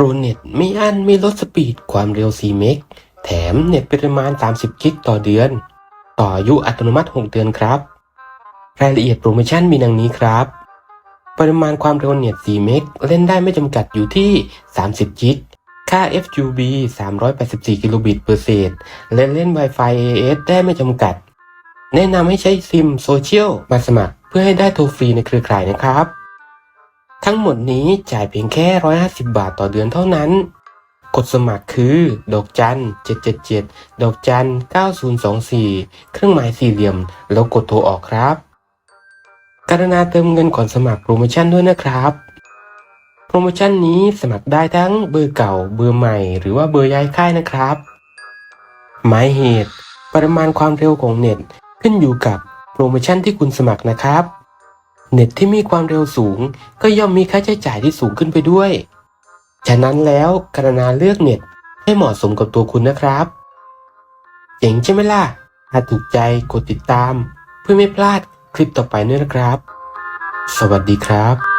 รเน็ตไม่อั้นไม่ลดสปีดความเร็ว 4 เมก แถมเน็ตปริมาณ 30 กิกต่อเดือน ต่ออายุอัตโนมัติ 6 เดือนครับ รายละเอียดโปรโมชั่นมีดังนี้ครับ ปริมาณความเร็วเน็ต 4 เมก เล่นได้ไม่จำกัดอยู่ที่ 30 กิก ค่า FUB 384 กิโลบิตเปอร์เซกและเล่น Wi-Fi AS ได้ไม่จำกัด แนะนำให้ใช้ซิมโซเชียลมาสมัคร เพื่อให้ได้โทรฟรีในเครือข่ายนะครับ ทั้งหมดนี้จ่ายเพียงแค่ 150 บาทต่อเดือนเท่านั้น กดสมัครคือ ดอกจัน 777 ดอกจัน 9024 เครื่องหมายสี่เหลี่ยม แล้วกดโทรออกครับ กรุณาเติมเงินก่อนสมัครโปรโมชั่นด้วยนะครับ โปรโมชั่นนี้สมัครได้ทั้งเบอร์เก่า เบอร์ใหม่ หรือว่าเบอร์ย้ายค่ายนะครับ หมายเหตุ ปริมาณความเร็วของเน็ตขึ้นอยู่กับโปรโมชั่นที่คุณสมัครนะครับ เน็ตที่มีความเร็วสูง ก็ย่อมมีค่าใช้จ่ายที่สูงขึ้นไปด้วย ฉะนั้นแล้วกรณาเลือกเน็ตให้เหมาะสมกับตัวคุณนะครับ เจ๋งใช่ไหมล่ะ ถ้าถูกใจกดติดตาม เพื่อไม่พลาดคลิปต่อไปด้วยนะครับ สวัสดีครับ